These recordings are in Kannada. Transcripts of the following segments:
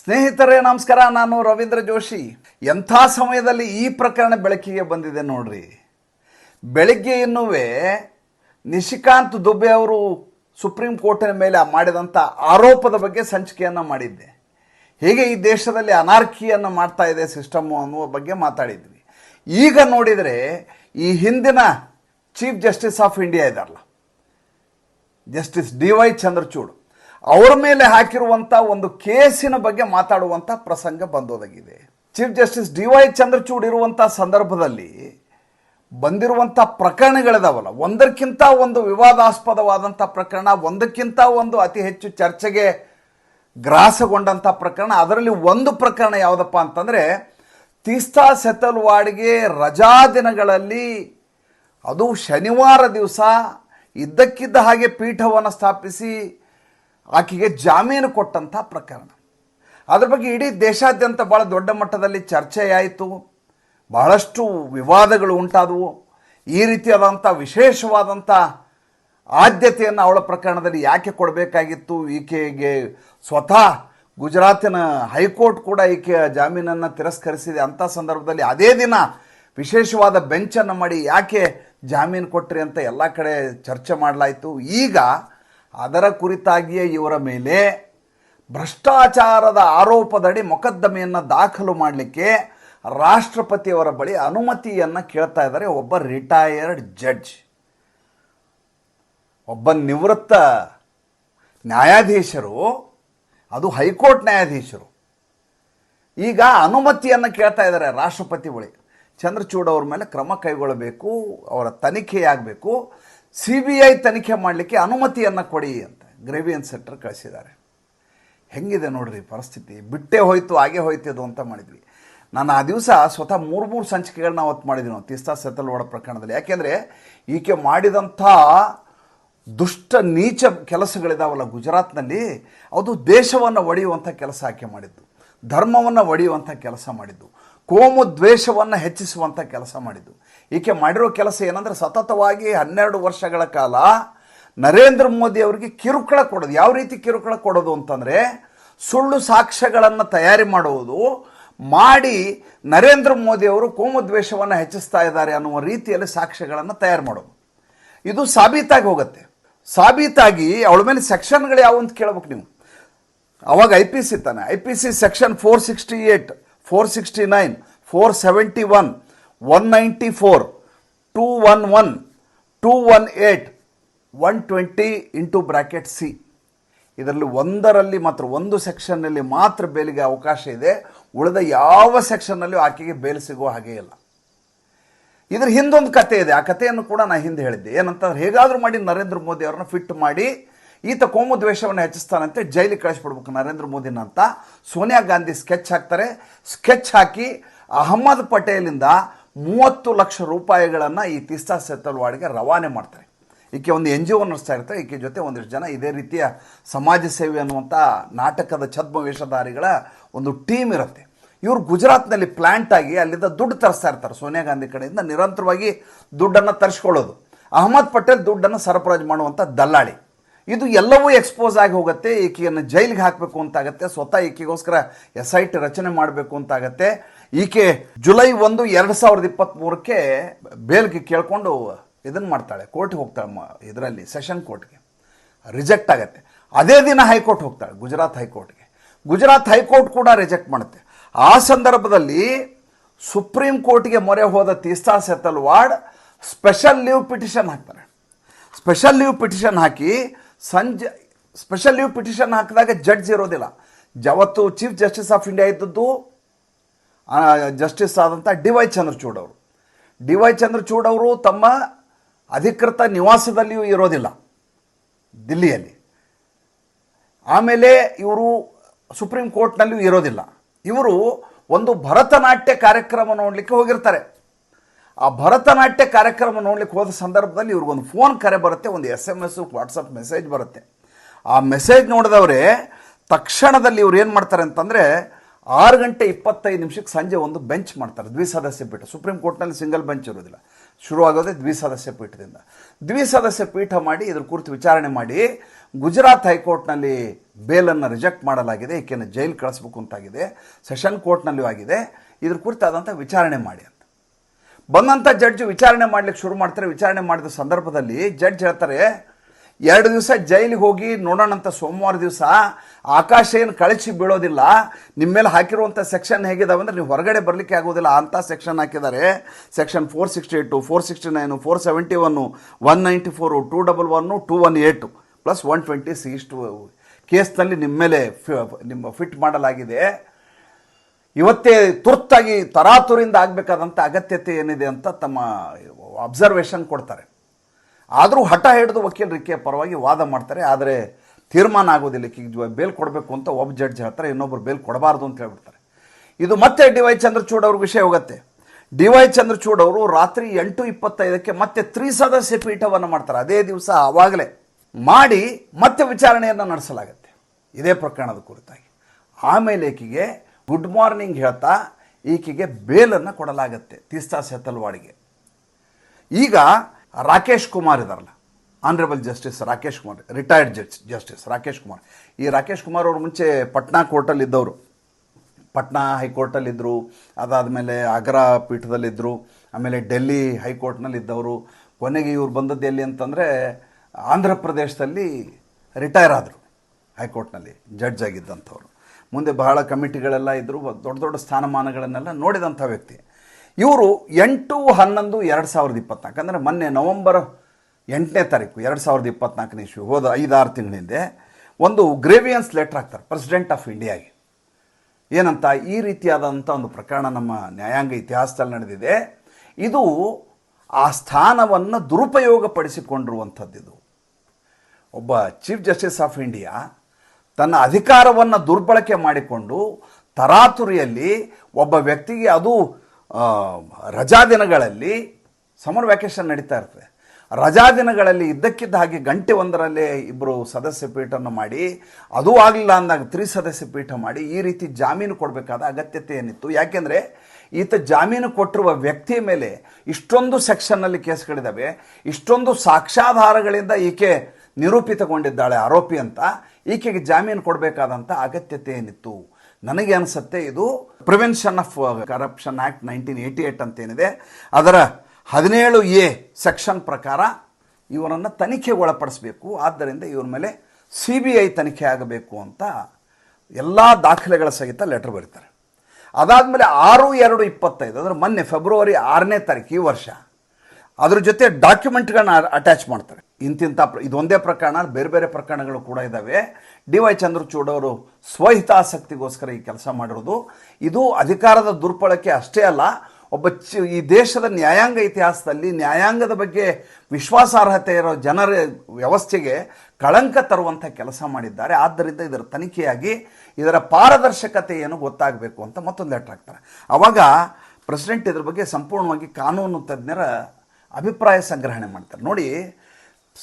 ಸ್ನೇಹಿತರೇ, ನಮಸ್ಕಾರ. ನಾನು ರವೀಂದ್ರ ಜೋಶಿ. ಎಂಥ ಸಮಯದಲ್ಲಿ ಈ ಪ್ರಕರಣ ಬೆಳಕಿಗೆ ಬಂದಿದೆ ನೋಡ್ರಿ. ಬೆಳಗ್ಗೆ ಎನ್ನುವೇ ನಿಶಿಕಾಂತ್ ದುಬೆ ಅವರು ಸುಪ್ರೀಂ ಕೋರ್ಟಿನ ಮೇಲೆ ಮಾಡಿದಂಥ ಆರೋಪದ ಬಗ್ಗೆ ಸಂಚಿಕೆಯನ್ನು ಮಾಡಿದ್ದೆ. ಹೇಗೆ ಈ ದೇಶದಲ್ಲಿ ಅನಾರ್ಕಿಯನ್ನು ಮಾಡ್ತಾ ಇದೆ ಸಿಸ್ಟಮು ಅನ್ನುವ ಬಗ್ಗೆ ಮಾತಾಡಿದ್ವಿ. ಈಗ ನೋಡಿದರೆ ಈ ಹಿಂದಿನ ಚೀಫ್ ಜಸ್ಟಿಸ್ ಆಫ್ ಇಂಡಿಯಾ ಇದ್ದಾರಲ್ಲ ಜಸ್ಟಿಸ್ ಡಿ ವೈ ಚಂದ್ರಚೂಡ್. ಅವರ ಮೇಲೆ ಹಾಕಿರುವಂಥ ಒಂದು ಕೇಸಿನ ಬಗ್ಗೆ ಮಾತಾಡುವಂಥ ಪ್ರಸಂಗ ಬಂದೋದಾಗಿದೆ. Chief justice D Y Chandrachud ಇರುವಂಥ ಸಂದರ್ಭದಲ್ಲಿ ಬಂದಿರುವಂಥ ಪ್ರಕರಣಗಳಿದಾವಲ್ಲ, ಒಂದಕ್ಕಿಂತ ಒಂದು ವಿವಾದಾಸ್ಪದವಾದಂಥ ಪ್ರಕರಣ, ಒಂದಕ್ಕಿಂತ ಒಂದು ಅತಿ ಹೆಚ್ಚು ಚರ್ಚೆಗೆ ಗ್ರಾಸಗೊಂಡಂಥ ಪ್ರಕರಣ, ಅದರಲ್ಲಿ ಒಂದು ಪ್ರಕರಣ ಯಾವುದಪ್ಪ ಅಂತಂದರೆ, ತೀಸ್ತಾ ಸೆತಲ್ವಾಡ್ಗೆ ರಜಾ ದಿನಗಳಲ್ಲಿ ಅದು ಶನಿವಾರ ದಿವಸ ಇದ್ದಕ್ಕಿದ್ದ ಹಾಗೆ ಪೀಠವನ್ನು ಸ್ಥಾಪಿಸಿ ಆಕೆಗೆ ಜಾಮೀನು ಕೊಟ್ಟಂಥ ಪ್ರಕರಣ. ಅದ್ರ ಬಗ್ಗೆ ಇಡೀ ದೇಶಾದ್ಯಂತ ಭಾಳ ದೊಡ್ಡ ಮಟ್ಟದಲ್ಲಿ ಚರ್ಚೆಯಾಯಿತು. ಬಹಳಷ್ಟು ವಿವಾದಗಳು ಉಂಟಾದವು. ಈ ರೀತಿಯಾದಂಥ ವಿಶೇಷವಾದಂಥ ಆದ್ಯತೆಯನ್ನು ಅವಳ ಪ್ರಕರಣದಲ್ಲಿ ಯಾಕೆ ಕೊಡಬೇಕಾಗಿತ್ತು? ಈಕೆಗೆ ಸ್ವತಃ ಗುಜರಾತಿನ ಹೈಕೋರ್ಟ್ ಕೂಡ ಈಕೆಯ ಜಾಮೀನನ್ನು ತಿರಸ್ಕರಿಸಿದೆ. ಅಂಥ ಸಂದರ್ಭದಲ್ಲಿ ಅದೇ ದಿನ ವಿಶೇಷವಾದ ಬೆಂಚನ್ನು ಮಾಡಿ ಯಾಕೆ ಜಾಮೀನು ಕೊಟ್ರಿ ಅಂತ ಎಲ್ಲ ಕಡೆ ಚರ್ಚೆ ಮಾಡಲಾಯಿತು. ಈಗ ಅದರ ಕುರಿತಾಗಿಯೇ ಇವರ ಮೇಲೆ ಭ್ರಷ್ಟಾಚಾರದ ಆರೋಪದಡಿ ಮೊಕದ್ದಮೆಯನ್ನು ದಾಖಲು ಮಾಡಲಿಕ್ಕೆ ರಾಷ್ಟ್ರಪತಿಯವರ ಬಳಿ ಅನುಮತಿಯನ್ನು ಕೇಳ್ತಾ ಇದ್ದಾರೆ ಒಬ್ಬ ರಿಟೈರ್ಡ್ ಜಡ್ಜ್. ಒಬ್ಬ ನಿವೃತ್ತ ನ್ಯಾಯಾಧೀಶರು, ಅದು ಹೈಕೋರ್ಟ್ ನ್ಯಾಯಾಧೀಶರು. ಈಗ ಅನುಮತಿಯನ್ನು ಕೇಳ್ತಾ ಇದ್ದಾರೆ ರಾಷ್ಟ್ರಪತಿ ಬಳಿ. ಚಂದ್ರಚೂಡ್ ಅವ್ರ ಮೇಲೆ ಕ್ರಮ ಕೈಗೊಳ್ಳಬೇಕು, ಅವರ ತನಿಖೆಯಾಗಬೇಕು. ಸಿ ಬಿ ಐ ತನಿಖೆ ಮಾಡಲಿಕ್ಕೆ ಅನುಮತಿಯನ್ನು ಕೊಡಿ ಅಂತ ಗ್ರೇವಿಯನ್ ಸೆಂಟರ್ ಕಳಿಸಿದ್ದಾರೆ. ಹೆಂಗಿದೆ ನೋಡ್ರಿ ಪರಿಸ್ಥಿತಿ? ಬಿಟ್ಟೆ ಹೋಯ್ತು, ಹಾಗೆ ಹೋಯ್ತು ಅಂತ ಮಾಡಿದ್ವಿ. ನಾನು ಆ ದಿವಸ ಸ್ವತಃ ಮೂರು ಮೂರು ಸಂಚಿಕೆಗಳನ್ನ ಅವತ್ತು ಮಾಡಿದ್ವಿ ನಾವು, ತೀಸ್ತಾ ಸೆತಲ್ವಾಡ ಪ್ರಕರಣದಲ್ಲಿ. ಯಾಕೆಂದರೆ ಈಕೆ ಮಾಡಿದಂಥ ದುಷ್ಟ ನೀಚ ಕೆಲಸಗಳಿದಾವಲ್ಲ ಗುಜರಾತ್ನಲ್ಲಿ, ಅದು ದೇಶವನ್ನು ಒಡೆಯುವಂಥ ಕೆಲಸ ಆಕೆ ಮಾಡಿದ್ದು. ಧರ್ಮವನ್ನು ಒಡೆಯುವಂಥ ಕೆಲಸ ಮಾಡಿದ್ದು. ಕೋಮು ದ್ವೇಷವನ್ನು ಹೆಚ್ಚಿಸುವಂಥ ಕೆಲಸ ಮಾಡಿದ್ದು. ಈಕೆ ಮಾಡಿರೋ ಕೆಲಸ ಏನಂದರೆ ಸತತವಾಗಿ ಹನ್ನೆರಡು ವರ್ಷಗಳ ಕಾಲ ನರೇಂದ್ರ ಮೋದಿ ಅವರಿಗೆ ಕಿರುಕುಳ ಕೊಡೋದು. ಯಾವ ರೀತಿ ಕಿರುಕುಳ ಕೊಡೋದು ಅಂತಂದರೆ ಸುಳ್ಳು ಸಾಕ್ಷ್ಯಗಳನ್ನು ತಯಾರಿ ಮಾಡುವುದು, ಮಾಡಿ ನರೇಂದ್ರ ಮೋದಿ ಅವರು ಕೋಮು ದ್ವೇಷವನ್ನು ಹೆಚ್ಚಿಸ್ತಾ ಇದ್ದಾರೆ ಅನ್ನುವ ರೀತಿಯಲ್ಲಿ ಸಾಕ್ಷ್ಯಗಳನ್ನು ತಯಾರು ಮಾಡೋದು ಇದು ಸಾಬೀತಾಗಿ ಹೋಗುತ್ತೆ. ಸಾಬೀತಾಗಿ ಅವಳ ಮೇಲೆ ಸೆಕ್ಷನ್ಗಳು ಯಾವು ಅಂತ ಕೇಳ್ಬೇಕು ನೀವು. ಅವಾಗ ಐ ಪಿ ಸಿ ತಾನೆ. I P C section four sixty eight four sixty nine four seventy one one ninety four two one one two one eight one twenty into bracket C ಇದರಲ್ಲಿ ಒಂದರಲ್ಲಿ ಮಾತ್ರ, ಒಂದು ಸೆಕ್ಷನ್ನಲ್ಲಿ ಮಾತ್ರ ಬೇಲಿಗೆ ಅವಕಾಶ ಇದೆ. ಉಳಿದ ಯಾವ ಸೆಕ್ಷನ್ನಲ್ಲೂ ಆಕೆಗೆ ಬೇಲ್ ಸಿಗುವ ಹಾಗೆ ಇಲ್ಲ. ಇದ್ರ ಹಿಂದೊಂದು ಕತೆ ಇದೆ. ಆ ಕಥೆಯನ್ನು ಕೂಡ ನಾನು ಹಿಂದೆ ಹೇಳಿದ್ದೆ. ಏನಂತಂದ್ರೆ, ಹೇಗಾದರೂ ಮಾಡಿ ನರೇಂದ್ರ ಮೋದಿ ಅವ್ರನ್ನ ಫಿಟ್ ಮಾಡಿ ಈತ ಕೋಮು ದ್ವೇಷವನ್ನು ಹೆಚ್ಚಿಸ್ತಾನಂತೆ, ಜೈಲಿಗೆ ಕಳಿಸ್ಬಿಡ್ಬೇಕು ನರೇಂದ್ರ ಮೋದಿನ ಅಂತ. ಸೋನಿಯಾ ಗಾಂಧಿ ಸ್ಕೆಚ್ ಹಾಕ್ತಾರೆ. ಸ್ಕೆಚ್ ಹಾಕಿ ಅಹಮದ್ ಪಟೇಲಿಂದ ಮೂವತ್ತು ಲಕ್ಷ ರೂಪಾಯಿಗಳನ್ನು ಈ ತಿಸ್ತಾ ವಾರ್ಡ್ಗೆ ರವಾನೆ ಮಾಡ್ತಾರೆ. ಈಕೆ ಒಂದು ಎನ್ ಜಿ ಒ ನಡೆಸ್ತಾ ಇರ್ತಾರೆ ಈಕೆ ಜೊತೆ ಒಂದಿಷ್ಟು ಜನ ಇದೇ ರೀತಿಯ ಸಮಾಜ ಸೇವೆ ಅನ್ನುವಂಥ ನಾಟಕದ ಛದ್ಮವೇಷಧಾರಿಗಳ ಒಂದು ಟೀಮ್ ಇರುತ್ತೆ. ಇವರು ಗುಜರಾತ್ನಲ್ಲಿ ಪ್ಲ್ಯಾಂಟ್ ಆಗಿ ಅಲ್ಲಿಂದ ದುಡ್ಡು ತರಿಸ್ತಾ ಇರ್ತಾರೆ. ಸೋನಿಯಾ ಗಾಂಧಿ ಕಡೆಯಿಂದ ನಿರಂತರವಾಗಿ ದುಡ್ಡನ್ನು ತರಿಸ್ಕೊಳ್ಳೋದು. ಅಹಮದ್ ಪಟೇಲ್ ದುಡ್ಡನ್ನು ಸರಬರಾಜು ಮಾಡುವಂಥ ದಲ್ಲಾಳಿ. ಇದು ಎಲ್ಲವೂ ಎಕ್ಸ್ಪೋಸ್ ಆಗಿ ಹೋಗುತ್ತೆ, ಈಕೆಯನ್ನು ಜೈಲಿಗೆ ಹಾಕಬೇಕು ಅಂತಾಗತ್ತೆ, ಸ್ವತಃ ಈಕೆಗೋಸ್ಕರ ಎಸ್ ಐ ಟಿ ರಚನೆ ಮಾಡಬೇಕು ಅಂತಾಗತ್ತೆ. ಈಕೆ ಜುಲೈ ಒಂದು, ಎರಡು ಸಾವಿರದ ಇಪ್ಪತ್ತ್ಮೂರಕ್ಕೆ ಬೇಲ್ಗೆ ಕೇಳ್ಕೊಂಡು ಇದನ್ನು ಮಾಡ್ತಾಳೆ, ಕೋರ್ಟ್ಗೆ ಹೋಗ್ತಾಳೆ ಇದರಲ್ಲಿ, ಸೆಷನ್ ಕೋರ್ಟ್ಗೆ. ರಿಜೆಕ್ಟ್ ಆಗತ್ತೆ. ಅದೇ ದಿನ ಹೈಕೋರ್ಟ್ ಹೋಗ್ತಾಳೆ, ಗುಜರಾತ್ ಹೈಕೋರ್ಟ್ಗೆ. ಗುಜರಾತ್ ಹೈಕೋರ್ಟ್ ಕೂಡ ರಿಜೆಕ್ಟ್ ಮಾಡುತ್ತೆ. ಆ ಸಂದರ್ಭದಲ್ಲಿ ಸುಪ್ರೀಂ ಕೋರ್ಟ್ಗೆ ಮೊರೆ ಹೋದ Teesta Setalvad special leave petition ಹಾಕ್ತಾರೆ. ಸ್ಪೆಷಲ್ ಲೀವ್ ಪಿಟಿಷನ್ ಹಾಕಿ ಸಂಜೆ ಸ್ಪೆಷಲ್ ಲೀವ್ ಪಿಟಿಷನ್ ಹಾಕಿದಾಗ ಜಡ್ಜ್ ಇರೋದಿಲ್ಲ. ಯಾವತ್ತು ಚೀಫ್ ಜಸ್ಟಿಸ್ ಆಫ್ ಇಂಡಿಯಾ ಇದ್ದದ್ದು ಜಸ್ಟಿಸ್ ಆದಂಥ ಡಿ ವೈ ಚಂದ್ರಚೂಡ್ ಅವರು. ಡಿ ವೈ ಚಂದ್ರಚೂಡ್ ಅವರು ತಮ್ಮ ಅಧಿಕೃತ ನಿವಾಸದಲ್ಲಿಯೂ ಇರೋದಿಲ್ಲ, ದಿಲ್ಲಿಯಲ್ಲಿ. ಆಮೇಲೆ ಇವರು ಸುಪ್ರೀಂ ಕೋರ್ಟ್ನಲ್ಲಿಯೂ ಇರೋದಿಲ್ಲ. ಇವರು ಒಂದು ಭರತನಾಟ್ಯ ಕಾರ್ಯಕ್ರಮ ನೋಡಲಿಕ್ಕೆ ಹೋಗಿರ್ತಾರೆ. ಆ ಭರತನಾಟ್ಯ ಕಾರ್ಯಕ್ರಮ ನೋಡ್ಲಿಕ್ಕೆ ಹೋದ ಸಂದರ್ಭದಲ್ಲಿ ಇವ್ರಿಗೊಂದು ಫೋನ್ ಕರೆ ಬರುತ್ತೆ, ಒಂದು S M S WhatsApp message ಬರುತ್ತೆ. ಆ ಮೆಸೇಜ್ ನೋಡಿದವರೇ, ತಕ್ಷಣದಲ್ಲಿ ಇವ್ರು ಏನು ಮಾಡ್ತಾರೆ ಅಂತಂದರೆ ಆರು ಗಂಟೆ ಇಪ್ಪತ್ತೈದು ನಿಮಿಷಕ್ಕೆ ಸಂಜೆ ಒಂದು ಬೆಂಚ್ ಮಾಡ್ತಾರೆ, ದ್ವಿಸದಸ್ಯ ಪೀಠ. ಸುಪ್ರೀಂ ಕೋರ್ಟ್ನಲ್ಲಿ ಸಿಂಗಲ್ ಬೆಂಚ್ ಇರೋದಿಲ್ಲ ಶುರುವಾಗೋದೇ ದ್ವಿಸದಸ್ಯ ಪೀಠದಿಂದ. ದ್ವಿಸದಸ್ಯ ಪೀಠ ಮಾಡಿ ಇದ್ರ ಕುರಿತು ವಿಚಾರಣೆ ಮಾಡಿ, ಗುಜರಾತ್ ಹೈಕೋರ್ಟ್ನಲ್ಲಿ ಬೇಲನ್ನು ರಿಜೆಕ್ಟ್ ಮಾಡಲಾಗಿದೆ, ಈಕೆಯನ್ನು ಜೈಲು ಕಳಿಸ್ಬೇಕು ಅಂತಾಗಿದೆ ಸೆಷನ್ ಕೋರ್ಟ್ನಲ್ಲೂ ಆಗಿದೆ, ಇದ್ರ ಕುರಿತಾದಂಥ ವಿಚಾರಣೆ ಮಾಡಿ ಬಂದಂಥ ಜಡ್ಜ್ ವಿಚಾರಣೆ ಮಾಡ್ಲಿಕ್ಕೆ ಶುರು ಮಾಡ್ತಾರೆ. ವಿಚಾರಣೆ ಮಾಡಿದ ಸಂದರ್ಭದಲ್ಲಿ ಜಡ್ಜ್ ಹೇಳ್ತಾರೆ, ಎರಡು ದಿವಸ ಜೈಲಿಗೆ ಹೋಗಿ ನೋಡೋಣಂತ ಸೋಮವಾರ ದಿವಸ. ಆಕಾಶ ಏನು ಕಳಿಸಿ ಬೀಳೋದಿಲ್ಲ. ನಿಮ್ಮ ಮೇಲೆ ಹಾಕಿರುವಂಥ ಸೆಕ್ಷನ್ ಹೇಗಿದಾವೆ ಅಂದರೆ ನೀವು ಹೊರಗಡೆ ಬರಲಿಕ್ಕೆ ಆಗೋದಿಲ್ಲ. ಅಂಥ ಸೆಕ್ಷನ್ ಹಾಕಿದ್ದಾರೆ. Section four sixty eight, four sixty nine, four seventy one one ninety four, two double one two one eight plus one twenty C ಇಷ್ಟು ಕೇಸ್ನಲ್ಲಿ ನಿಮ್ಮ ಮೇಲೆ ಫಿ- ನಿಮ್ಮ ಫಿಟ್ ಮಾಡಲಾಗಿದೆ. ಇವತ್ತೇ ತುರ್ತಾಗಿ ತರಾತುರಿಂದ ಆಗಬೇಕಾದಂಥ ಅಗತ್ಯತೆ ಏನಿದೆ ಅಂತ ತಮ್ಮ ಅಬ್ಸರ್ವೇಷನ್ ಕೊಡ್ತಾರೆ. ಆದರೂ ಹಠ ಹಿಡಿದು ವಕೀಲರಿಕೆ ಪರವಾಗಿ ವಾದ ಮಾಡ್ತಾರೆ, ಆದರೆ ತೀರ್ಮಾನ ಆಗೋದಿಲ್ಲ. ಈಗ ಬೇಲ್ ಕೊಡಬೇಕು ಅಂತ ಒಬ್ಬ ಜಡ್ಜ್ ಹೇಳ್ತಾರೆ ಇನ್ನೊಬ್ಬರು ಬೇಲ್ ಕೊಡಬಾರ್ದು ಅಂತ ಹೇಳ್ಬಿಡ್ತಾರೆ. ಇದು ಮತ್ತೆ ಡಿ ವೈ ಚಂದ್ರಚೂಡ್ ಅವ್ರ ವಿಷಯ ಹೋಗುತ್ತೆ. ಡಿ ವೈ ಚಂದ್ರಚೂಡ್ ಅವರು ರಾತ್ರಿ ಎಂಟು ಇಪ್ಪತ್ತೈದಕ್ಕೆ ಮತ್ತೆ ತ್ರಿಸದಸ್ಯ ಪೀಠವನ್ನು ಮಾಡ್ತಾರೆ. ಅದೇ ದಿವಸ ಆವಾಗಲೇ ಮಾಡಿ ಮತ್ತೆ ವಿಚಾರಣೆಯನ್ನು ನಡೆಸಲಾಗುತ್ತೆ. ಇದೇ ಪ್ರಕರಣದ ಕುರಿತಾಗಿ. ಆಮೇಲೆ ಈಕೆಗೆ ಗುಡ್ ಮಾರ್ನಿಂಗ್ ಹೇಳ್ತಾ ಈಕೆಗೆ ಬೇಲನ್ನು ಕೊಡಲಾಗತ್ತೆ, ತೀಸ್ತಾ ಸೆತಲ್ವಾಡಿಗೆ ಈಗ ರಾಕೇಶ್ ಕುಮಾರ್ ಇದಾರಲ್ಲ honourable justice Rakesh Kumar retired judge justice Rakesh Kumar. ಈ ರಾಕೇಶ್ ಕುಮಾರ್ ಅವರು ಮುಂಚೆ ಪಟ್ನಾ ಕೋರ್ಟಲ್ಲಿ ಇದ್ದವರು ಪಟ್ನಾ ಹೈಕೋರ್ಟಲ್ಲಿದ್ದರು ಅದಾದಮೇಲೆ ಆಗ್ರಾ ಪೀಠದಲ್ಲಿದ್ದರು ಆಮೇಲೆ ಡೆಲ್ಲಿ ಹೈಕೋರ್ಟ್ನಲ್ಲಿ ಇದ್ದವರು ಕೊನೆಗೆ ಇವ್ರು ಬಂದದ್ದು ಎಲ್ಲಿ ಅಂತಂದರೆ ಆಂಧ್ರ ಪ್ರದೇಶದಲ್ಲಿ ರಿಟೈರ್ ಆದರು ಹೈಕೋರ್ಟ್ನಲ್ಲಿ ಜಡ್ಜ್ ಆಗಿದ್ದಂಥವ್ರು. ಮುಂದೆ ಬಹಳ ಕಮಿಟಿಗಳೆಲ್ಲ ಇದ್ದರು ದೊಡ್ಡ ದೊಡ್ಡ ಸ್ಥಾನಮಾನಗಳನ್ನೆಲ್ಲ ನೋಡಿದಂಥ ವ್ಯಕ್ತಿ. ಇವರು ಎಂಟು ಹನ್ನೊಂದು ಎರಡು ಸಾವಿರದ ಇಪ್ಪತ್ನಾಲ್ಕು, ಅಂದರೆ ಮೊನ್ನೆ ನವಂಬರ್ ಎಂಟನೇ ತಾರೀಕು, ಎರಡು ಸಾವಿರದ ಇಪ್ಪತ್ನಾಲ್ಕನೇ ಇಶ್ಯೂ ಹೋದ ಐದಾರು ತಿಂಗಳ ಹಿಂದೆ ಒಂದು ಗ್ರೇವಿಯನ್ಸ್ ಲೆಟ್ರ್ ಹಾಕ್ತಾರೆ ಪ್ರೆಸಿಡೆಂಟ್ ಆಫ್ ಇಂಡಿಯಾಗೆ ಏನಂತ, ಈ ರೀತಿಯಾದಂಥ ಒಂದು ಪ್ರಕರಣ ನಮ್ಮ ನ್ಯಾಯಾಂಗ ಇತಿಹಾಸದಲ್ಲಿ ನಡೆದಿದೆ. ಇದು ಆ ಸ್ಥಾನವನ್ನು ದುರುಪಯೋಗಪಡಿಸಿಕೊಂಡಿರುವಂಥದ್ದಿದು. ಒಬ್ಬ ಚೀಫ್ ಜಸ್ಟಿಸ್ ಆಫ್ ಇಂಡಿಯಾ ತನ್ನ ಅಧಿಕಾರವನ್ನು ದುರ್ಬಳಕೆ ಮಾಡಿಕೊಂಡು ತರಾತುರಿಯಲ್ಲಿ ಒಬ್ಬ ವ್ಯಕ್ತಿಗೆ ಅದು ರಜಾ ದಿನಗಳಲ್ಲಿ ಸಮರ್ ವ್ಯಾಕೇಶನ್ ನಡೀತಾ ಇರ್ತದೆ ರಜಾ ದಿನಗಳಲ್ಲಿ ಇದ್ದಕ್ಕಿದ್ದ ಹಾಗೆ ಗಂಟೆ ಒಂದರಲ್ಲೇ ಇಬ್ಬರು ಸದಸ್ಯ ಪೀಠವನ್ನು ಮಾಡಿ, ಅದೂ ಆಗಲಿಲ್ಲ ಅಂದಾಗ ತ್ರಿಸದಸ್ಯ ಪೀಠ ಮಾಡಿ ಈ ರೀತಿ ಜಾಮೀನು ಕೊಡಬೇಕಾದ ಅಗತ್ಯತೆ ಏನಿತ್ತು? ಯಾಕೆಂದರೆ ಈತ ಜಾಮೀನು ಕೊಟ್ಟಿರುವ ವ್ಯಕ್ತಿಯ ಮೇಲೆ ಇಷ್ಟೊಂದು ಸೆಕ್ಷನ್ನಲ್ಲಿ ಕೇಸ್ಗಳಿದ್ದಾವೆ, ಇಷ್ಟೊಂದು ಸಾಕ್ಷ್ಯಾಧಾರಗಳಿಂದ ಈಕೆ ನಿರೂಪಿತಗೊಂಡಿದ್ದಾಳೆ ಆರೋಪಿ ಅಂತ. ಈಕೆಗೆ ಜಾಮೀನು ಕೊಡಬೇಕಾದಂಥ ಅಗತ್ಯತೆ ಏನಿತ್ತು? ನನಗೆ ಅನಿಸುತ್ತೆ ಇದು prevention of corruption act nineteen eighty eight ಅಂತ ಏನಿದೆ ಅದರ ಹದಿನೇಳು ಎ ಸೆಕ್ಷನ್ ಪ್ರಕಾರ ಇವರನ್ನು ತನಿಖೆಗೆ ಒಳಪಡಿಸಬೇಕು. ಆದ್ದರಿಂದ ಇವ್ರ ಮೇಲೆ ಸಿ ಬಿ ಐ ತನಿಖೆ ಆಗಬೇಕು ಅಂತ ಎಲ್ಲ ದಾಖಲೆಗಳ ಸಹಿತ ಲೆಟರ್ ಬರೀತಾರೆ. ಅದಾದಮೇಲೆ ಆರು ಎರಡು ಇಪ್ಪತ್ತೈದು, ಅಂದರೆ ಮೊನ್ನೆ ಫೆಬ್ರವರಿ ಆರನೇ ತಾರೀಕು ಈ ವರ್ಷ. ಅದ್ರ ಜೊತೆ ಡಾಕ್ಯುಮೆಂಟ್ಗಳನ್ನ ಅಟ್ಯಾಚ್ ಮಾಡ್ತಾರೆ. ಇಂತಿಂಥ ಇದೊಂದೇ ಪ್ರಕರಣ, ಬೇರೆ ಬೇರೆ ಪ್ರಕರಣಗಳು ಕೂಡ ಇದ್ದಾವೆ ಡಿ ವೈ ಚಂದ್ರಚೂಡ್ ಅವರು ಸ್ವಹಿತಾಸಕ್ತಿಗೋಸ್ಕರ ಈ ಕೆಲಸ ಮಾಡಿರೋದು. ಇದು ಅಧಿಕಾರದ ದುರ್ಬಳಕೆ ಅಷ್ಟೇ ಅಲ್ಲ, ಒಬ್ಬ ಚ ಈ ದೇಶದ ನ್ಯಾಯಾಂಗ ಇತಿಹಾಸದಲ್ಲಿ ನ್ಯಾಯಾಂಗದ ಬಗ್ಗೆ ವಿಶ್ವಾಸಾರ್ಹತೆ ಇರೋ ಜನರ ವ್ಯವಸ್ಥೆಗೆ ಕಳಂಕ ತರುವಂಥ ಕೆಲಸ ಮಾಡಿದ್ದಾರೆ. ಆದ್ದರಿಂದ ಇದರ ತನಿಖೆಯಾಗಿ ಇದರ ಪಾರದರ್ಶಕತೆ ಏನು ಗೊತ್ತಾಗಬೇಕು ಅಂತ ಮತ್ತೊಂದು ಲೆಟ್ರ್ ಹಾಕ್ತಾರೆ. ಆವಾಗ ಪ್ರೆಸಿಡೆಂಟ್ ಇದ್ರ ಬಗ್ಗೆ ಸಂಪೂರ್ಣವಾಗಿ ಕಾನೂನು ತಜ್ಞರ ಅಭಿಪ್ರಾಯ ಸಂಗ್ರಹಣೆ ಮಾಡ್ತಾರೆ. ನೋಡಿ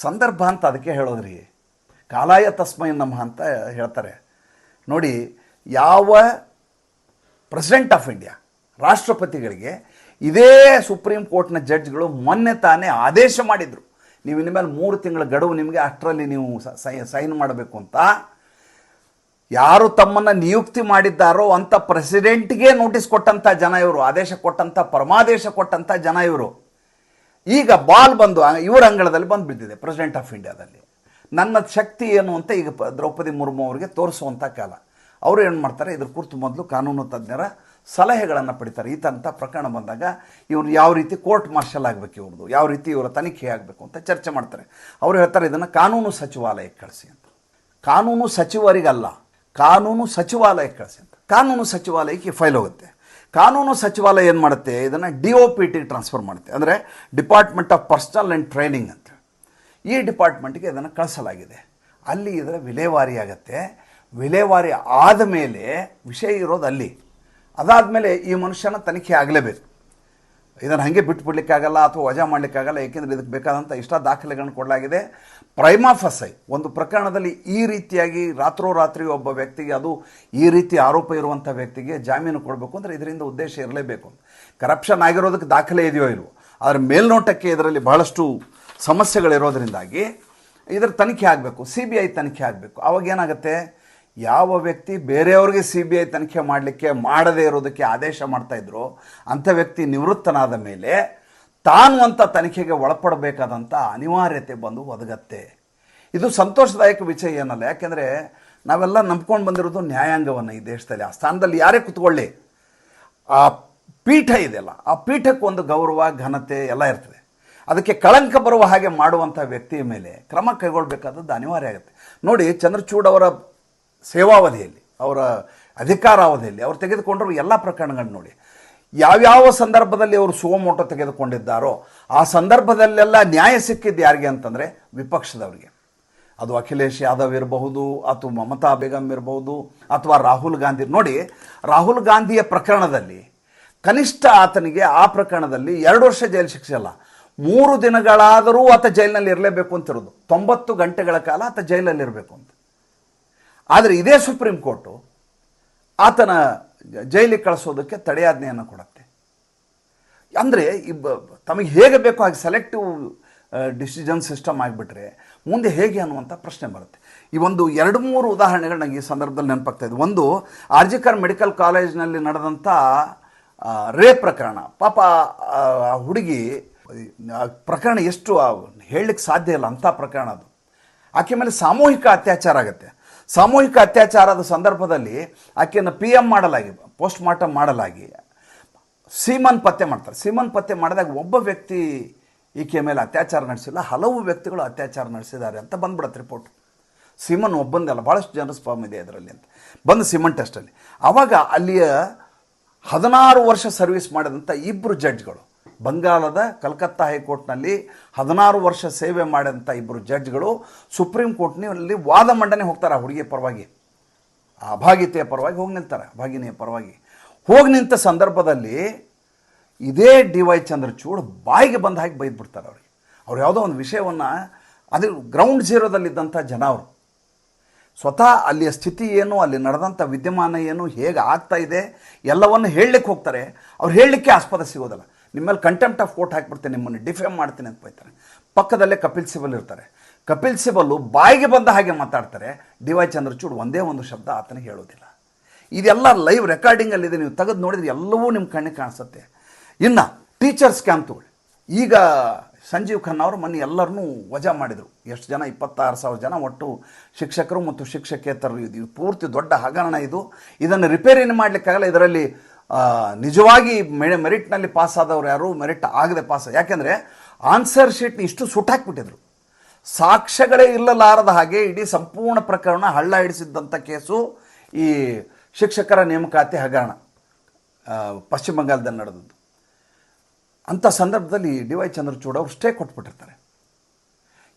ಸಂದರ್ಭ ಅಂತ ಅದಕ್ಕೆ ಹೇಳೋದ್ರಿ. ಕಾಲಾಯ ತಸ್ಮೈ ನಮಃ ಅಂತ ಹೇಳ್ತಾರೆ. ನೋಡಿ, ಯಾವ ಪ್ರೆಸಿಡೆಂಟ್ ಆಫ್ ಇಂಡಿಯಾ ರಾಷ್ಟ್ರಪತಿಗಳಿಗೆ ಇದೇ ಸುಪ್ರೀಂ ಕೋರ್ಟ್ನ ಜಡ್ಜ್ಗಳು ಮೊನ್ನೆ ತಾನೇ ಆದೇಶ ಮಾಡಿದರು. ನೀವು ಇನ್ಮೇಲೆ ಮೂರು ತಿಂಗಳ ಗಡುವು ನಿಮಗೆ ಅಷ್ಟರಲ್ಲಿ ನೀವು ಸೈನ್ ಮಾಡಬೇಕು ಅಂತ. ಯಾರು ತಮ್ಮನ್ನು ನಿಯುಕ್ತಿ ಮಾಡಿದ್ದಾರೋ ಅಂಥ ಪ್ರೆಸಿಡೆಂಟ್ಗೆ ನೋಟಿಸ್ ಕೊಟ್ಟಂಥ ಜನ ಇವರು, ಆದೇಶ ಕೊಟ್ಟಂಥ ಪರಮಾದೇಶ ಕೊಟ್ಟಂಥ ಜನ ಇವರು. ಈಗ ಬಾಲ್ ಬಂದು ಇವರ ಅಂಗಳದಲ್ಲಿ ಬಂದು ಬಿದ್ದಿದೆ ಪ್ರೆಸಿಡೆಂಟ್ ಆಫ್ ಇಂಡಿಯಾದಲ್ಲಿ ನನ್ನ ಶಕ್ತಿ ಏನು ಅಂತ ಈಗ ದ್ರೌಪದಿ ಮುರ್ಮು ಅವರಿಗೆ ತೋರಿಸುವಂಥ ಕಾಲ. ಅವರು ಏನು ಮಾಡ್ತಾರೆ, ಇದ್ರ ಕುರಿತು ಮೊದಲು ಕಾನೂನು ತಜ್ಞರ ಸಲಹೆಗಳನ್ನು ಪಡಿತಾರೆ. ಈ ತಂಥ ಪ್ರಕರಣ ಬಂದಾಗ ಇವ್ರು ಯಾವ ರೀತಿ ಕೋರ್ಟ್ ಮಾರ್ಷಲ್ ಆಗಬೇಕು ಇವ್ರದ್ದು, ಯಾವ ರೀತಿ ಇವರ ತನಿಖೆ ಆಗಬೇಕು ಅಂತ ಚರ್ಚೆ ಮಾಡ್ತಾರೆ. ಅವರು ಹೇಳ್ತಾರೆ, ಇದನ್ನು ಕಾನೂನು ಸಚಿವಾಲಯಕ್ಕೆ ಕಳಿಸಿ ಅಂತ. ಕಾನೂನು ಸಚಿವರಿಗಲ್ಲ, ಕಾನೂನು ಸಚಿವಾಲಯಕ್ಕೆ ಕಳಿಸಿ ಅಂತ. ಕಾನೂನು ಸಚಿವಾಲಯಕ್ಕೆ ಫೈಲ್ ಹೋಗುತ್ತೆ. ಕಾನೂನು ಸಚಿವಾಲಯ ಏನು ಮಾಡುತ್ತೆ? ಇದನ್ನು ಡಿ ಒ ಪಿ ಟಿಗೆ ಟ್ರಾನ್ಸ್ಫರ್ ಮಾಡುತ್ತೆ. ಅಂದರೆ department of personnel and training ಅಂತ. ಈ ಡಿಪಾರ್ಟ್ಮೆಂಟ್ಗೆ ಇದನ್ನು ಕಳಿಸಲಾಗಿದೆ. ಅಲ್ಲಿ ಇದರ ವಿಲೇವಾರಿ ಆಗುತ್ತೆ. ವಿಲೇವಾರಿ ಆದ ಮೇಲೆ ವಿಷಯ ಇರೋದು ಅಲ್ಲಿ. ಅದಾದಮೇಲೆ ಈ ಮನುಷ್ಯನ ತನಿಖೆ ಆಗಲೇಬೇಕು. ಇದನ್ನು ಹಾಗೆ ಬಿಟ್ಬಿಡ್ಲಿಕ್ಕಾಗಲ್ಲ ಅಥವಾ ವಜಾ ಮಾಡಲಿಕ್ಕಾಗಲ್ಲ, ಏಕೆಂದರೆ ಇದಕ್ಕೆ ಬೇಕಾದಂಥ ಇಷ್ಟ ದಾಖಲೆಗಳನ್ನು ಕೊಡಲಾಗಿದೆ. ಪ್ರೈಮಾಫಸೈ ಒಂದು ಪ್ರಕರಣದಲ್ಲಿ ಈ ರೀತಿಯಾಗಿ ರಾತ್ರೋರಾತ್ರಿ ಒಬ್ಬ ವ್ಯಕ್ತಿಗೆ ಅದು ಈ ರೀತಿ ಆರೋಪ ಇರುವಂಥ ವ್ಯಕ್ತಿಗೆ ಜಾಮೀನು ಕೊಡಬೇಕು ಅಂದರೆ ಇದರಿಂದ ಉದ್ದೇಶ ಇರಲೇಬೇಕು. ಕರಪ್ಷನ್ ಆಗಿರೋದಕ್ಕೆ ದಾಖಲೆ ಇದೆಯೋ ಇಲ್ವೋ ಅದರ ಮೇಲ್ನೋಟಕ್ಕೆ ಇದರಲ್ಲಿ ಬಹಳಷ್ಟು ಸಮಸ್ಯೆಗಳಿರೋದರಿಂದಾಗಿ ಇದರ ತನಿಖೆ ಆಗಬೇಕು ಸಿ ಬಿ ಐ ತನಿಖೆ ಆಗಬೇಕು. ಅವಾಗ ಏನಾಗುತ್ತೆ? ಯಾವ ವ್ಯಕ್ತಿ ಬೇರೆಯವ್ರಿಗೆ ಸಿ ಬಿ ಐ ತನಿಖೆ ಮಾಡಲಿಕ್ಕೆ ಮಾಡದೇ ಇರೋದಕ್ಕೆ ಆದೇಶ ಮಾಡ್ತಾ ಇದ್ರು, ಅಂಥ ವ್ಯಕ್ತಿ ನಿವೃತ್ತನಾದ ಮೇಲೆ ತಾನು ಅಂತ ತನಿಖೆಗೆ ಒಳಪಡಬೇಕಾದಂಥ ಅನಿವಾರ್ಯತೆ ಬಂದು ಒದಗತ್ತೆ. ಇದು ಸಂತೋಷದಾಯಕ ವಿಷಯ ಏನಲ್ಲ, ಯಾಕೆಂದರೆ ನಾವೆಲ್ಲ ನಂಬ್ಕೊಂಡು ಬಂದಿರೋದು ನ್ಯಾಯಾಂಗವನ್ನು ಈ ದೇಶದಲ್ಲಿ. ಆ ಸ್ಥಾನದಲ್ಲಿ ಯಾರೇ ಕುತ್ಕೊಳ್ಳಿ, ಆ ಪೀಠ ಇದೆಯಲ್ಲ, ಆ ಪೀಠಕ್ಕೆ ಒಂದು ಗೌರವ, ಘನತೆ ಎಲ್ಲ ಇರ್ತದೆ. ಅದಕ್ಕೆ ಕಳಂಕ ಬರುವ ಹಾಗೆ ಮಾಡುವಂಥ ವ್ಯಕ್ತಿಯ ಮೇಲೆ ಕ್ರಮ ಕೈಗೊಳ್ಳಬೇಕಾದದ್ದು ಅನಿವಾರ್ಯ ಆಗುತ್ತೆ. ನೋಡಿ, ಚಂದ್ರಚೂಡ್ ಅವರ ಸೇವಾವಧಿಯಲ್ಲಿ, ಅವರ ಅಧಿಕಾರಾವಧಿಯಲ್ಲಿ, ಅವರು ತೆಗೆದುಕೊಂಡಿರುವ ಎಲ್ಲ ಪ್ರಕರಣಗಳನ್ನ ನೋಡಿ. ಯಾವ್ಯಾವ ಸಂದರ್ಭದಲ್ಲಿ ಅವರು ಸುವಮೋಟ ತೆಗೆದುಕೊಂಡಿದ್ದಾರೋ, ಆ ಸಂದರ್ಭದಲ್ಲೆಲ್ಲ ನ್ಯಾಯ ಸಿಕ್ಕಿದ್ದು ಯಾರಿಗೆ ಅಂತಂದರೆ ವಿಪಕ್ಷದವರಿಗೆ. ಅದು ಅಖಿಲೇಶ್ ಯಾದವ್ ಇರಬಹುದು, ಅಥವಾ ಮಮತಾ ಬೇಗಂ ಇರಬಹುದು, ಅಥವಾ ರಾಹುಲ್ ಗಾಂಧಿ. ನೋಡಿ, ರಾಹುಲ್ ಗಾಂಧಿಯ ಪ್ರಕರಣದಲ್ಲಿ ಕನಿಷ್ಠ ಆತನಿಗೆ ಆ ಪ್ರಕರಣದಲ್ಲಿ ಎರಡು ವರ್ಷ ಜೈಲು ಶಿಕ್ಷೆ ಅಲ್ಲ. ಮೂರು ದಿನಗಳಾದರೂ ಆತ ಜೈಲಿನಲ್ಲಿ ಇರಲೇಬೇಕು ಅಂತಿರೋದು. ತೊಂಬತ್ತು ಗಂಟೆಗಳ ಕಾಲ ಆತ ಜೈಲಲ್ಲಿ ಇರಬೇಕು ಅಂತ. ಆದರೆ ಇದೇ ಸುಪ್ರೀಂ ಕೋರ್ಟು ಆತನ ಜೈಲಿಗೆ ಕಳಿಸೋದಕ್ಕೆ ತಡೆಯಾಜ್ಞೆಯನ್ನು ಕೊಡುತ್ತೆ. ಅಂದರೆ ಇಬ್ಬ ತಮಗೆ ಹೇಗೆ ಬೇಕೋ ಹಾಗೆ ಸೆಲೆಕ್ಟಿವ್ ಡಿಸಿಷನ್ ಸಿಸ್ಟಮ್ ಆಗಿಬಿಟ್ರೆ ಮುಂದೆ ಹೇಗೆ ಅನ್ನುವಂಥ ಪ್ರಶ್ನೆ ಬರುತ್ತೆ. ಈ ಒಂದು ಎರಡು ಮೂರು ಉದಾಹರಣೆಗಳು ನನಗೆ ಈ ಸಂದರ್ಭದಲ್ಲಿ ನೆನಪಾಗ್ತಾ ಇದೆ. ಒಂದು ಆರ್ಜಿಕರ್ ಮೆಡಿಕಲ್ ಕಾಲೇಜ್ನಲ್ಲಿ ನಡೆದಂಥ ರೇ ಪ್ರಕರಣ. ಪಾಪ, ಆ ಹುಡುಗಿ ಪ್ರಕರಣ ಎಷ್ಟು ಹೇಳಲಿಕ್ಕೆ ಸಾಧ್ಯ ಇಲ್ಲ ಅಂಥ ಪ್ರಕರಣ ಅದು. ಆಕೆ ಮೇಲೆ ಸಾಮೂಹಿಕ ಅತ್ಯಾಚಾರ ಆಗುತ್ತೆ. ಸಾಮೂಹಿಕ ಅತ್ಯಾಚಾರದ ಸಂದರ್ಭದಲ್ಲಿ ಆಕೆಯನ್ನು ಪಿ ಎಂ ಮಾಡಲಾಗಿ ಪೋಸ್ಟ್ ಮಾರ್ಟಮ್ ಮಾಡಲಾಗಿ ಸೀಮನ್ ಪತ್ತೆ ಮಾಡ್ತಾರೆ. ಸೀಮನ್ ಪತ್ತೆ ಮಾಡಿದಾಗ ಒಬ್ಬ ವ್ಯಕ್ತಿ ಈಕೆಯ ಮೇಲೆ ಅತ್ಯಾಚಾರ ನಡೆಸಿಲ್ಲ. ಹಲವು ವ್ಯಕ್ತಿಗಳು ಅತ್ಯಾಚಾರ ನಡೆಸಿದ್ದಾರೆ ಅಂತ ಬಂದ್ಬಿಡತ್ತೆ ರಿಪೋರ್ಟ್ ಸೀಮನ್ ಒಬ್ಬಂದಲ್ಲ ಭಾಳಷ್ಟು ಜನರ ಸ್ಪಾಮ್ ಇದೆ ಅದರಲ್ಲಿ ಅಂತ. ಬಂದು ಸಿಮನ್ ಟೆಸ್ಟಲ್ಲಿ ಆವಾಗ ಅಲ್ಲಿಯ ಹದಿನಾರು ವರ್ಷ ಸರ್ವಿಸ್ ಮಾಡಿದಂಥ ಇಬ್ಬರು ಜಡ್ಜ್ಗಳು ಬಂಗಾಳದ ಕಲ್ಕತ್ತಾ ಹೈಕೋರ್ಟ್ನಲ್ಲಿ ಹದಿನಾರು ವರ್ಷ ಸೇವೆ ಮಾಡಿದಂಥ ಇಬ್ಬರು ಜಡ್ಜ್ಗಳು ಸುಪ್ರೀಂ ಕೋರ್ಟ್ನಲ್ಲಿ ವಾದ ಮಂಡನೆ ಹೋಗ್ತಾರೆ ಆ ಹುಡುಗಿಯ ಪರವಾಗಿ. ಆ ಅಭಾಗಿತೆಯ ಪರವಾಗಿ ಹೋಗಿ ನಿಲ್ತಾರೆ, ಅಭಾಗಿನಿಯ ಪರವಾಗಿ. ಹೋಗಿ ನಿಂತ ಸಂದರ್ಭದಲ್ಲಿ ಇದೇ ಡಿ ವೈ ಚಂದ್ರಚೂಡ್ ಬಾಯಿಗೆ ಬಂದ ಹಾಗೆ ಬೈದ್ಬಿಡ್ತಾರೆ ಅವ್ರಿಗೆ. ಅವ್ರು ಯಾವುದೋ ಒಂದು ವಿಷಯವನ್ನು ಅದು ಗ್ರೌಂಡ್ ಝೀರೋದಲ್ಲಿದ್ದಂಥ ಜನ ಅವರು. ಸ್ವತಃ ಅಲ್ಲಿಯ ಸ್ಥಿತಿ ಏನು, ಅಲ್ಲಿ ನಡೆದಂಥ ವಿದ್ಯಮಾನ ಏನು, ಹೇಗೆ ಆಗ್ತಾ ಇದೆ, ಎಲ್ಲವನ್ನು ಹೇಳಲಿಕ್ಕೆ ಹೋಗ್ತಾರೆ. ಅವ್ರು ಹೇಳಲಿಕ್ಕೆ ಆಸ್ಪದ ಸಿಗೋದಿಲ್ಲ. ನಿಮ್ಮಲ್ಲಿ ಕಂಟೆಂಪ್ಟ್ ಆಫ್ ಕೋರ್ಟ್ ಹಾಕ್ಬಿಡ್ತೇನೆ, ನಿಮ್ಮನ್ನು ಡಿಫೇಮ್ ಮಾಡ್ತೀನಿ ಅಂತ ಬೈತಾರೆ. ಪಕ್ಕದಲ್ಲೇ ಕಪಿಲ್ ಸಿಬಲ್ ಇರ್ತಾರೆ. ಕಪಿಲ್ ಸಿಬಲ್ಲು ಬಾಯಿಗೆ ಬಂದ ಹಾಗೆ ಮಾತಾಡ್ತಾರೆ. ಡಿ ವೈ ಚಂದ್ರಚೂಡ್ ಒಂದೇ ಒಂದು ಶಬ್ದ ಆತನಿಗೆ ಹೇಳೋದಿಲ್ಲ. ಇದೆಲ್ಲ ಲೈವ್ ರೆಕಾರ್ಡಿಂಗಲ್ಲಿದೆ ನೀವು ತೆಗೆದು ನೋಡಿದ್ರೆ ಎಲ್ಲವೂ ನಿಮ್ಮ ಕಣ್ಣಿಗೆ ಕಾಣಿಸುತ್ತೆ. ಇನ್ನು ಟೀಚರ್ಸ್ ಕ್ಯಾಂಪ್ ತಗೊಳ್ಳಿ ಈಗ ಸಂಜೀವ್ ಖನ್ನಾ ಅವರು ಮೊನ್ನೆ ಎಲ್ಲರನ್ನೂ ವಜಾ ಮಾಡಿದರು. ಎಷ್ಟು ಜನ? ಇಪ್ಪತ್ತಾರು ಸಾವಿರ ಜನ ಒಟ್ಟು ಶಿಕ್ಷಕರು ಮತ್ತು ಶಿಕ್ಷಕೇತರರು ಇದು ಪೂರ್ತಿ ದೊಡ್ಡ ಹಗರಣ ಇದು. ಇದನ್ನು ರಿಪೇರಿನ ಮಾಡಲಿಕ್ಕಾಗಲ್ಲ. ಇದರಲ್ಲಿ ನಿಜವಾಗಿ ಮೆ ಮೆರಿಟ್ನಲ್ಲಿ ಪಾಸ್ ಆದವರು ಯಾರು? ಮೆರಿಟ್ ಆಗದೆ ಪಾಸ್. ಯಾಕೆಂದರೆ ಆನ್ಸರ್ ಶೀಟ್ನ ಇಷ್ಟು ಸುಟ್ಟಾಕ್ಬಿಟ್ಟಿದ್ರು ಸಾಕ್ಷ್ಯಗಳೇ ಇಲ್ಲಲಾರದ ಹಾಗೆ ಇಡೀ ಸಂಪೂರ್ಣ ಪ್ರಕರಣ ಹಳ್ಳ ಹಿಡಿಸಿದ್ದಂಥ ಕೇಸು ಈ ಶಿಕ್ಷಕರ ನೇಮಕಾತಿ ಹಗರಣ ಪಶ್ಚಿಮ ಬಂಗಾಳದಲ್ಲಿ ನಡೆದದ್ದು. ಅಂಥ ಸಂದರ್ಭದಲ್ಲಿ ಡಿ ವೈ ಚಂದ್ರಚೂಡ್ ಅವರು ಸ್ಟೇ ಕೊಟ್ಬಿಟ್ಟಿರ್ತಾರೆ.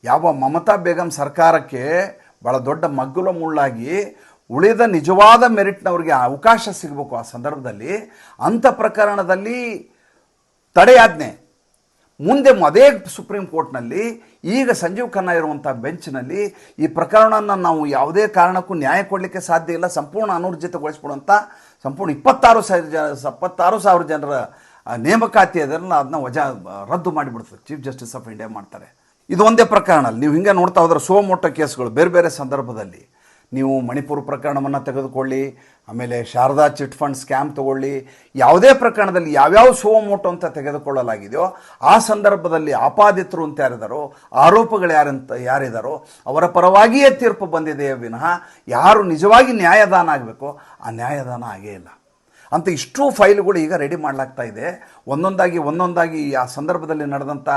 ಯಾವ ಮಮತಾ ಬೇಗಂ ಸರ್ಕಾರಕ್ಕೆ ಭಾಳ ದೊಡ್ಡ ಮಗ್ಗುಲ ಮುಳ್ಳಾಗಿ ಉಳಿದ ನಿಜವಾದ ಮೆರಿಟ್ನವ್ರಿಗೆ ಅವಕಾಶ ಸಿಗಬೇಕು ಆ ಸಂದರ್ಭದಲ್ಲಿ ಅಂಥ ಪ್ರಕರಣದಲ್ಲಿ ತಡೆಯಾಜ್ಞೆ. ಮುಂದೆ ಅದೇ ಸುಪ್ರೀಂ ಕೋರ್ಟ್ನಲ್ಲಿ, ಈಗ ಸಂಜೀವ್ ಖನ್ನಾ ಇರುವಂಥ ಬೆಂಚ್ನಲ್ಲಿ ಈ ಪ್ರಕರಣವನ್ನು ನಾವು ಯಾವುದೇ ಕಾರಣಕ್ಕೂ ನ್ಯಾಯ ಕೊಡಲಿಕ್ಕೆ ಸಾಧ್ಯ ಇಲ್ಲ, ಸಂಪೂರ್ಣ ಅನೂರ್ಜಿತಗೊಳಿಸ್ಬಿಡುವಂಥ, ಸಂಪೂರ್ಣ ಇಪ್ಪತ್ತಾರು ಸಾವಿರ ಜನ, ಇಪ್ಪತ್ತಾರು ಸಾವಿರ ಜನರ ನೇಮಕಾತಿ ಅದನ್ನು ಅದನ್ನ ವಜಾ, ರದ್ದು ಮಾಡಿಬಿಡ್ತದೆ. ಚೀಫ್ ಜಸ್ಟಿಸ್ ಆಫ್ ಇಂಡಿಯಾ ಮಾಡ್ತಾರೆ. ಇದು ಒಂದೇ ಪ್ರಕರಣ ಅಲ್ಲಿ ನೀವು ಹಿಂಗೆ ನೋಡ್ತಾ ಹೋದ್ರೆ ಸೋಮೋಟೋ ಕೇಸ್ಗಳು ಬೇರೆ ಬೇರೆ ಸಂದರ್ಭದಲ್ಲಿ. ನೀವು ಮಣಿಪುರ ಪ್ರಕರಣವನ್ನು ತೆಗೆದುಕೊಳ್ಳಿ, ಆಮೇಲೆ ಶಾರದಾ ಚಿಟ್ ಫಂಡ್ ಸ್ಕ್ಯಾಮ್ ತಗೊಳ್ಳಿ, ಯಾವುದೇ ಪ್ರಕರಣದಲ್ಲಿ ಯಾವ್ಯಾವ ಸೋಮೋಟೋ ಅಂತ ತೆಗೆದುಕೊಳ್ಳಲಾಗಿದೆಯೋ, ಆ ಸಂದರ್ಭದಲ್ಲಿ ಆಪಾದಿತರು ಅಂತ ಯಾರಿದಾರೋ, ಆರೋಪಗಳು ಯಾರಂತ ಯಾರಿದಾರೋ, ಅವರ ಪರವಾಗಿಯೇ ತೀರ್ಪು ಬಂದಿದೆಯೇ ವಿನಃ ಯಾರು ನಿಜವಾಗಿ ನ್ಯಾಯದಾನ ಆಗಬೇಕು, ಆ ನ್ಯಾಯದಾನ ಆಗೇ ಇಲ್ಲ. ಅಂತ ಇಷ್ಟು ಫೈಲ್ಗಳು ಈಗ ರೆಡಿ ಮಾಡಲಾಗ್ತಾ ಇದೆ. ಒಂದೊಂದಾಗಿ ಒಂದೊಂದಾಗಿ ಆ ಸಂದರ್ಭದಲ್ಲಿ ನಡೆದಂಥ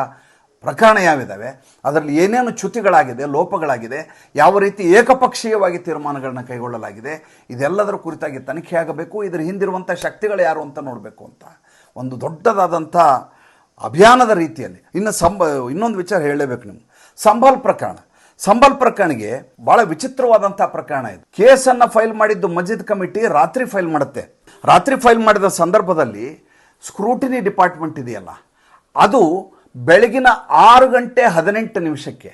ಪ್ರಕರಣ ಯಾವಿದ್ದಾವೆ ಅದರಲ್ಲಿ ಏನೇನು ಚ್ಯುತಿಗಳಾಗಿದೆ, ಲೋಪಗಳಾಗಿದೆ, ಯಾವ ರೀತಿ ಏಕಪಕ್ಷೀಯವಾಗಿ ತೀರ್ಮಾನಗಳನ್ನ ಕೈಗೊಳ್ಳಲಾಗಿದೆ, ಇದೆಲ್ಲದರ ಕುರಿತಾಗಿ ತನಿಖೆ ಆಗಬೇಕು, ಇದರ ಹಿಂದಿರುವಂಥ ಶಕ್ತಿಗಳು ಯಾರು ಅಂತ ನೋಡಬೇಕು ಅಂತ. ಒಂದು ದೊಡ್ಡದಾದಂಥ ಅಭಿಯಾನದ ರೀತಿಯಲ್ಲಿ, ಇನ್ನು ಸಂಬ, ಇನ್ನೊಂದು ವಿಚಾರ ಹೇಳಲೇಬೇಕು ನಿಮ್ಗೆ. ಸಂಬಲ್ ಪ್ರಕರಣ. ಸಂಬಲ್ ಪ್ರಕರಣಗೆ ಭಾಳ ವಿಚಿತ್ರವಾದಂಥ ಪ್ರಕರಣ ಇದು. ಕೇಸನ್ನು ಫೈಲ್ ಮಾಡಿದ್ದು ಮಜಿದ್ ಕಮಿಟಿ ರಾತ್ರಿ ಫೈಲ್ ಮಾಡುತ್ತೆ. ರಾತ್ರಿ ಫೈಲ್ ಮಾಡಿದ ಸಂದರ್ಭದಲ್ಲಿ ಸ್ಕ್ರೂಟಿನಿ ಡಿಪಾರ್ಟ್ಮೆಂಟ್ ಇದೆಯಲ್ಲ, ಅದು ಬೆಳಗಿನ ಆರು ಗಂಟೆ ಹದಿನೆಂಟು ನಿಮಿಷಕ್ಕೆ.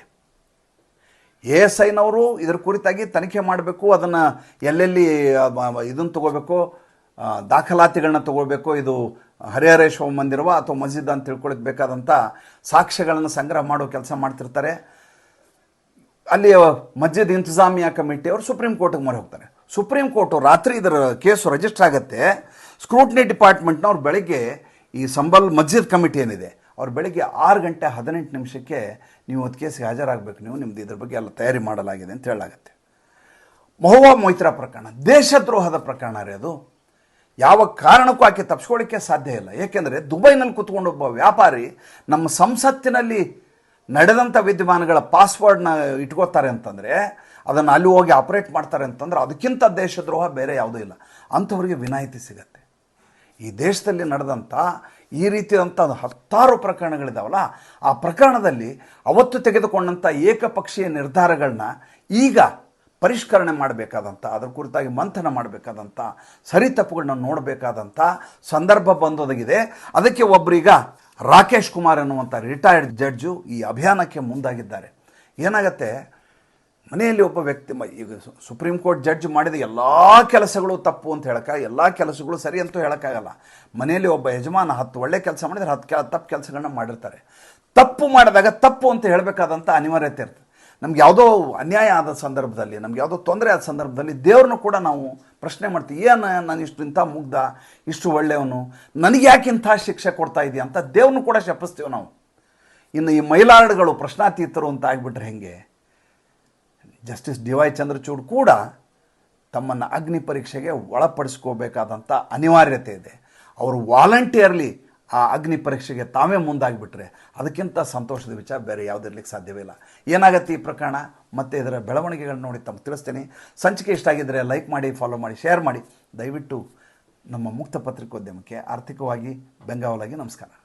ಎ ಎಸ್ ಐನವರು ಇದರ ಕುರಿತಾಗಿ ತನಿಖೆ ಮಾಡಬೇಕು, ಅದನ್ನು ಎಲ್ಲೆಲ್ಲಿ ಇದನ್ನು ತಗೋಬೇಕು ದಾಖಲಾತಿಗಳನ್ನ ತಗೊಳ್ಬೇಕು ಇದು ಹರಿಹರೇಶ್ವರ ಮಂದಿರವ ಅಥವಾ ಮಸ್ಜಿದ್ ಅಂತ ತಿಳ್ಕೊಳ್ಳೋಕೆ ಬೇಕಾದಂಥ ಸಾಕ್ಷ್ಯಗಳನ್ನು ಸಂಗ್ರಹ ಮಾಡೋ ಕೆಲಸ ಮಾಡ್ತಿರ್ತಾರೆ. ಅಲ್ಲಿ ಮಸ್ಜಿದ್ ಇಂತಜಾಮಿಯಾ ಕಮಿಟಿ ಅವರು ಸುಪ್ರೀಂ ಕೋರ್ಟ್ಗೆ ಮೊರೆ ಹೋಗ್ತಾರೆ. ಸುಪ್ರೀಂ ಕೋರ್ಟು ರಾತ್ರಿ ಇದರ ಕೇಸು ರಿಜಿಸ್ಟರ್ ಆಗುತ್ತೆ. ಸ್ಕ್ರೂಟ್ನಿ ಡಿಪಾರ್ಟ್ಮೆಂಟ್ನವ್ರು ಬೆಳಗ್ಗೆ ಈ ಸಂಬಲ್ ಮಸ್ಜಿದ್ ಕಮಿಟಿ ಏನಿದೆ ಅವ್ರು ಬೆಳಗ್ಗೆ ಆರು ಗಂಟೆ ಹದಿನೆಂಟು ನಿಮಿಷಕ್ಕೆ ನೀವು ಅದು ಕೇಸಿಗೆ ಹಾಜರಾಗಬೇಕು. ನೀವು ನಿಮ್ದು ಇದ್ರ ಬಗ್ಗೆ ಎಲ್ಲ ತಯಾರಿ ಮಾಡಲಾಗಿದೆ ಅಂತ ಹೇಳಾಗತ್ತೆ ಮಹುವಾ ಮೊಯ್ತ್ರ ಪ್ರಕರಣ, ದೇಶದ್ರೋಹದ ಪ್ರಕರಣ ರೀ ಅದು. ಯಾವ ಕಾರಣಕ್ಕೂ ಆಕೆ ತಪ್ಪಿಸ್ಕೊಳ್ಳಿಕ್ಕೆ ಸಾಧ್ಯ ಇಲ್ಲ. ಏಕೆಂದರೆ ದುಬೈನಲ್ಲಿ ಕೂತ್ಕೊಂಡು ಒಬ್ಬ ವ್ಯಾಪಾರಿ ನಮ್ಮ ಸಂಸತ್ತಿನಲ್ಲಿ ನಡೆದಂಥ ವಿದ್ಯಮಾನಗಳ ಪಾಸ್ವರ್ಡ್ನ ಇಟ್ಕೋತಾರೆ ಅಂತಂದರೆ, ಅದನ್ನು ಅಲ್ಲಿ ಹೋಗಿ ಆಪರೇಟ್ ಮಾಡ್ತಾರೆ ಅಂತಂದ್ರೆ ಅದಕ್ಕಿಂತ ದೇಶದ್ರೋಹ ಬೇರೆ ಯಾವುದೂ ಇಲ್ಲ. ಅಂಥವ್ರಿಗೆ ವಿನಾಯಿತಿ ಸಿಗತ್ತೆ. ಈ ದೇಶದಲ್ಲಿ ನಡೆದಂಥ ಈ ರೀತಿಯಾದಂಥ ಹತ್ತಾರು ಪ್ರಕರಣಗಳಿದಾವಲ್ಲ, ಆ ಪ್ರಕರಣದಲ್ಲಿ ಅವತ್ತು ತೆಗೆದುಕೊಂಡಂಥ ಏಕಪಕ್ಷೀಯ ನಿರ್ಧಾರಗಳನ್ನ ಈಗ ಪರಿಷ್ಕರಣೆ ಮಾಡಬೇಕಾದಂಥ ಅದರ ಕುರಿತಾಗಿ ಮಂಥನ ಮಾಡಬೇಕಾದಂಥ ಸರಿ ತಪ್ಪುಗಳನ್ನ ನೋಡಬೇಕಾದಂಥ ಸಂದರ್ಭ ಬಂದೊದಗಿದೆ. ಅದಕ್ಕೆ ಒಬ್ಬರೀಗ ರಾಕೇಶ್ ಕುಮಾರ್ ಅನ್ನುವಂಥ ರಿಟೈರ್ಡ್ ಜಡ್ಜು ಈ ಅಭಿಯಾನಕ್ಕೆ ಮುಂದಾಗಿದ್ದಾರೆ. ಏನಾಗತ್ತೆ? ಮನೆಯಲ್ಲಿ ಒಬ್ಬ ವ್ಯಕ್ತಿ ಈಗ ಸುಪ್ರೀಂ ಕೋರ್ಟ್ ಜಡ್ಜ್ ಮಾಡಿದ ಎಲ್ಲ ಕೆಲಸಗಳು ತಪ್ಪು ಅಂತ ಹೇಳಕ್ಕ ಎಲ್ಲ ಕೆಲಸಗಳು ಸರಿ ಅಂತೂ ಹೇಳೋಕ್ಕಾಗಲ್ಲ. ಮನೆಯಲ್ಲಿ ಒಬ್ಬ ಯಜಮಾನ ಹತ್ತು ಒಳ್ಳೆ ಕೆಲಸ ಮಾಡಿದರೆ ಹತ್ತು ಕೆಲ, ತಪ್ಪು ಕೆಲಸಗಳನ್ನ ಮಾಡಿರ್ತಾರೆ. ತಪ್ಪು ಮಾಡಿದಾಗ ತಪ್ಪು ಅಂತ ಹೇಳಬೇಕಾದಂಥ ಅನಿವಾರ್ಯತೆ ಇರ್ತದೆ. ನಮ್ಗೆ ಯಾವುದೋ ಅನ್ಯಾಯ ಆದ ಸಂದರ್ಭದಲ್ಲಿ, ನಮ್ಗೆ ಯಾವುದೋ ತೊಂದರೆ ಆದ ಸಂದರ್ಭದಲ್ಲಿ ದೇವ್ರನ್ನು ಕೂಡ ನಾವು ಪ್ರಶ್ನೆ ಮಾಡ್ತೀವಿ, ಏನು ನಾನು ಇಷ್ಟು ಇಂಥ ಮುಗ್ಧ, ಇಷ್ಟು ಒಳ್ಳೆಯವನು, ನನಗೆ ಯಾಕೆ ಇಂಥ ಶಿಕ್ಷೆ ಕೊಡ್ತಾ ಇದೆಯಾ? ಅಂತ ದೇವ್ರನ್ನೂ ಕೂಡ ಶಪಿಸ್ತೀವಿ ನಾವು. ಇನ್ನು ಈ ಮೈಲಾರ್ಡ್ಗಳು ಪ್ರಶ್ನಾತೀತರು ಅಂತ ಆಗಿಬಿಟ್ರೆ ಹೆಂಗೆ? ಜಸ್ಟಿಸ್ ಡಿ ವೈ ಚಂದ್ರಚೂಡ್ ಕೂಡ ತಮ್ಮನ್ನು ಅಗ್ನಿ ಪರೀಕ್ಷೆಗೆ ಒಳಪಡಿಸ್ಕೋಬೇಕಾದಂಥ ಅನಿವಾರ್ಯತೆ ಇದೆ. ಅವರು ವಾಲಂಟಿಯರ್ಲಿ ಆ ಅಗ್ನಿ ಪರೀಕ್ಷೆಗೆ ತಾವೇ ಮುಂದಾಗಿಬಿಟ್ರೆ ಅದಕ್ಕಿಂತ ಸಂತೋಷದ ವಿಚಾರ ಬೇರೆ ಯಾವುದಿರ್ಲಿಕ್ಕೆ ಸಾಧ್ಯವೇ ಇಲ್ಲ. ಏನಾಗುತ್ತೆ ಈ ಪ್ರಕರಣ? ಮತ್ತು ಇದರ ಬೆಳವಣಿಗೆಗಳನ್ನ ನೋಡಿ ತಮ್ಮ ತಿಳಿಸ್ತೀನಿ. ಸಂಚಿಕೆ ಇಷ್ಟ ಆಗಿದ್ದರೆ ಲೈಕ್ ಮಾಡಿ ಫಾಲೋ ಮಾಡಿ ಶೇರ್ ಮಾಡಿ. ದಯವಿಟ್ಟು ನಮ್ಮ ಮುಕ್ತ ಪತ್ರಿಕೋದ್ಯಮಕ್ಕೆ ಆರ್ಥಿಕವಾಗಿ ಬೆಂಗಾವಲಾಗಿ ನಮಸ್ಕಾರ.